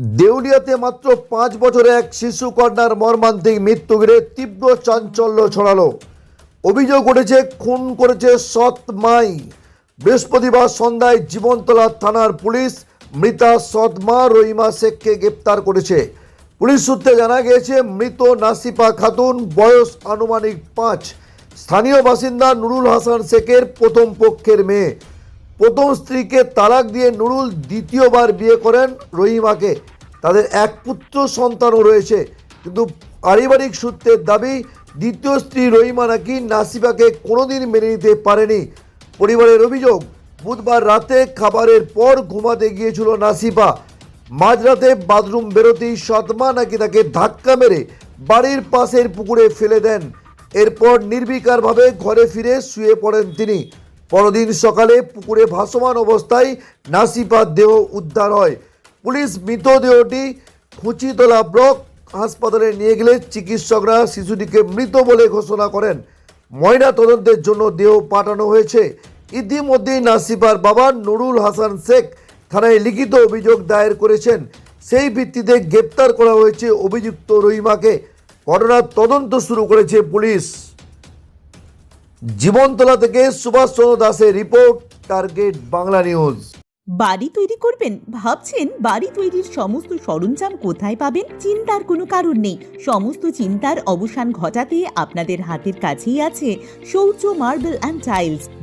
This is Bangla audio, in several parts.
দেউলিয়াতে মাত্র পাঁচ বছরে এক শিশু কন্যার মর্মান্তিক মৃত্যু ঘিরে তীব্র চাঞ্চল্য ছড়ালো। অভিযোগ উঠেছে, খুন করেছে সৎ মাই। বৃহস্পতিবার সন্ধ্যায় জীবনতলা থানার পুলিশ মৃতা সৎ মা রহিমা শেখকে গ্রেপ্তার করেছে। পুলিশ সূত্রে জানা গিয়েছে, মৃত নাসিফা খাতুন, বয়স আনুমানিক পাঁচ। স্থানীয় বাসিন্দা নুরুল হাসান শেখের প্রথম পক্ষের মেয়ে। প্রথম স্ত্রীকে তালাক দিয়ে নুরুল দ্বিতীয়বার বিয়ে করেন রহিমাকে। তাদের এক পুত্র সন্তানও রয়েছে। কিন্তু পারিবারিক সূত্রের দাবি, দ্বিতীয় স্ত্রী রহিমা নাকি নাসিবাকে কোনোদিন মেনে নিতে পারেনি। পরিবারের অভিযোগ, বুধবার রাতে খাবারের পর ঘুমাতে গিয়েছিল নাসিবা। মাঝরাতে বাথরুম বেরোতেই সৎমা নাকি তাকে ধাক্কা মেরে বাড়ির পাশের পুকুরে ফেলে দেন। এরপর নির্বিকারভাবে ঘরে ফিরে শুয়ে পড়েন তিনি। পরদিন সকালে পুকুরে ভাসমান অবস্থায় নাসিফার দেহ উদ্ধার হয়। পুলিশ মৃতদেহটি খুঁচিতলা ব্লক হাসপাতালে নিয়ে গেলে চিকিৎসকরা শিশুটিকে মৃত বলে ঘোষণা করেন। ময়না তদন্তের জন্য দেহ পাঠানো হয়েছে। ইতিমধ্যেই নাসিফার বাবা নুরুল হাসান শেখ থানায় লিখিত অভিযোগ দায়ের করেছেন। সেই ভিত্তিতে গ্রেপ্তার করা হয়েছে অভিযুক্ত রহিমাকে। ঘটনার তদন্ত শুরু করেছে পুলিশ। জীবনতলা থেকে সুভাষচন্দ্র দাসের রিপোর্ট, টার্গেট বাংলা নিউজ। বাড়ি তৈরি করবেন? ভাবছেন বাড়ি তৈরির সমস্ত সরঞ্জাম কোথায় পাবেন? চিন্তার কোনো কারণ নেই। সমস্ত চিন্তার অবসান ঘটাতে আপনাদের হাতের কাছেই আছে শৌচ, মার্বেল অ্যান্ড টাইলস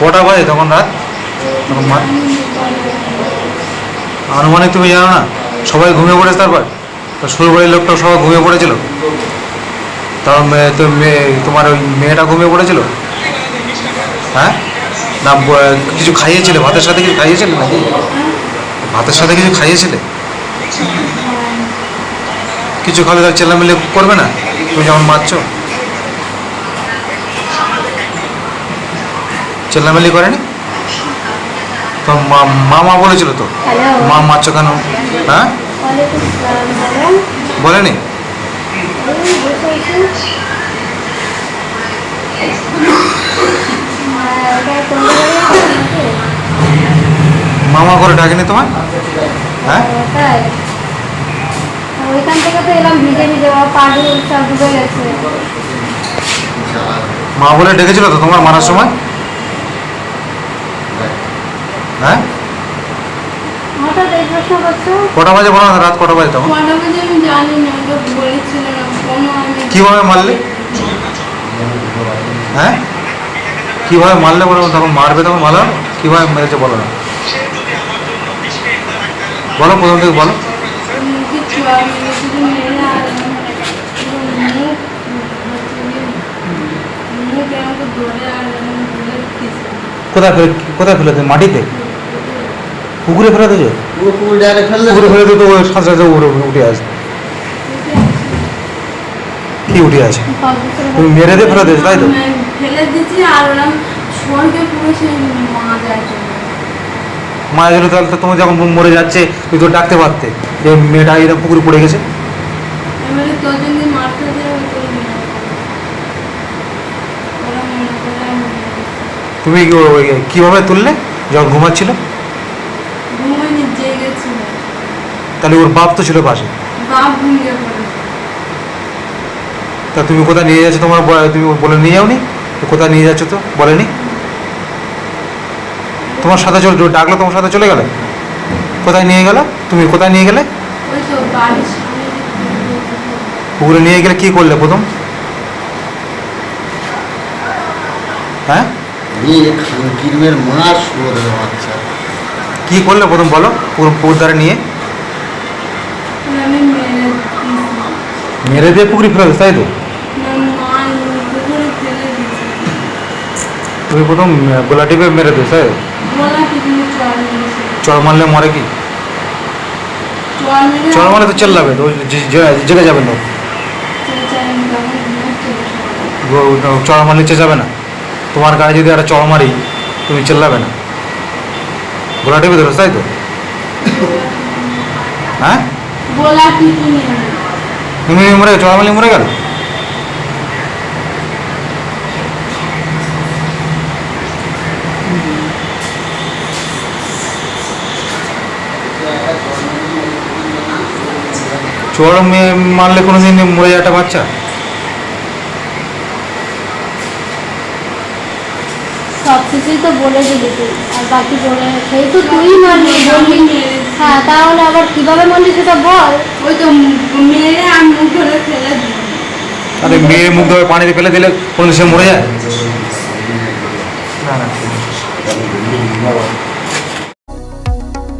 কটা বাজে তখন রাত? তখন আনুমানিক তুমি জানো না, সবাই ঘুমিয়ে পড়েছে তারপর? তো শ্বশুরবাড়ির লোকটাও সবাই ঘুমিয়ে পড়েছিল? মেয়ে তো মেয়ে তোমার ওই মেয়েটা ঘুমিয়ে পড়েছিল? হ্যাঁ? না কিছু খাইয়েছিলে? ভাতের সাথে কিছু খাইয়েছিলে নাকি? ভাতের সাথে কিছু খাইয়েছিলে? কিছু খাবে তার চেল্লামিল্লি করবে না? তুমি যেমন মারছ? চেল্লামিল্লি করেনি? তো মা- মামা বলেছিল তো। মা মারছ কেন? হ্যাঁ? বলেন? মামা করে ডাকেনি তোমায়? হ্যাঁ? ওইখান থেকে তো এলাম ভিজে ভিজে বাবা সব ডুবে গেছে মা বলে ডেকেছিল তো তোমার মারার সময়? হ্যাঁ? কটা বাজে বলো রাত কটা বাজে তখন? কীভাবে মারলে? হ্যাঁ? কীভাবে মারলে বলো তখন মারবে তখন হবে? কীভাবে মেরেছে বলো না। বলো প্রথম থেকে বলো। মেরে কোথায় ফেলে কোথায় ফেলে মাটিতে? পুকুরে ফেলে দিয়েছ? পুকুরে ফেলে দিয়ে। তো ওই সাথে সাথে উড়ে উঠে আসে। কি উঠে আছে তুমি মেরে দিয়ে ফেলে দিয়েছ তাই তো? ফেলে দিয়েছি আর ওরম স্বর্গে পুরো সেই মা যায় মারা গেলো তাহলে তো তুমি যখন মরে যাচ্ছে তুমি তো ডাকতে পারতে। যে মেয়েটা এরকম পুকুরে পড়ে গেছে। তুমি কীভাবে তুললে? যখন ঘুমাচ্ছিল? তাহলে ওর বাপ তো ছিল পাশে। বাপ তা তুমি কোথায় নিয়ে যাচ্ছ তোমার তুমি বলে নিয়ে যাওনি? কোথায় নিয়ে যাচ্ছ তো? বলেনি? তোমার সাথে চলে ডাকলো তোমার সাথে চলে গেলে? কোথায় নিয়ে গেল? তুমি কোথায় নিয়ে গেলে? পুকুরে নিয়ে গেলে কি করলে প্রথম? হ্যাঁ? খানকিরমের বাচ্চা কি করলে প্রথম বলো? পুকুর পুকুর ধারে নিয়ে? মেরে দিয়ে পুকুরি ফেলে তাই তো? তুমি প্রথম গোলা টিপে মেরে দিস তাই তো? চড় মারলে মরে কি? চড় মারলে তো চেল্লাবে জেগে যাবে না চড় মারলে চেঁচাবে না। তোমার গায়ে যদি একটা চড় মারি তুমি চেল্লাবে না। গোলা টিপে ধরো তাই তো হ্যাঁ বলা কিছু নেই তুমি মরে চড় মারলে মরে গেল চড় মে- মারলে কোনো দিন মরে যায় একটা বাচ্চা সব কিছুই তো বলে দিলি তুই। আর বাকি বলে সেই তো তুই মানলি বললি হ্যাঁ তাহলে আবার কীভাবে মানলি সেটা বল। ওই তো মেরে আমি মুখ ধরে ফেলে দিই আরে মেয়ে মুখ ধরে পানিতে ফেলে দিলে কোনো সে মরে যায়? না না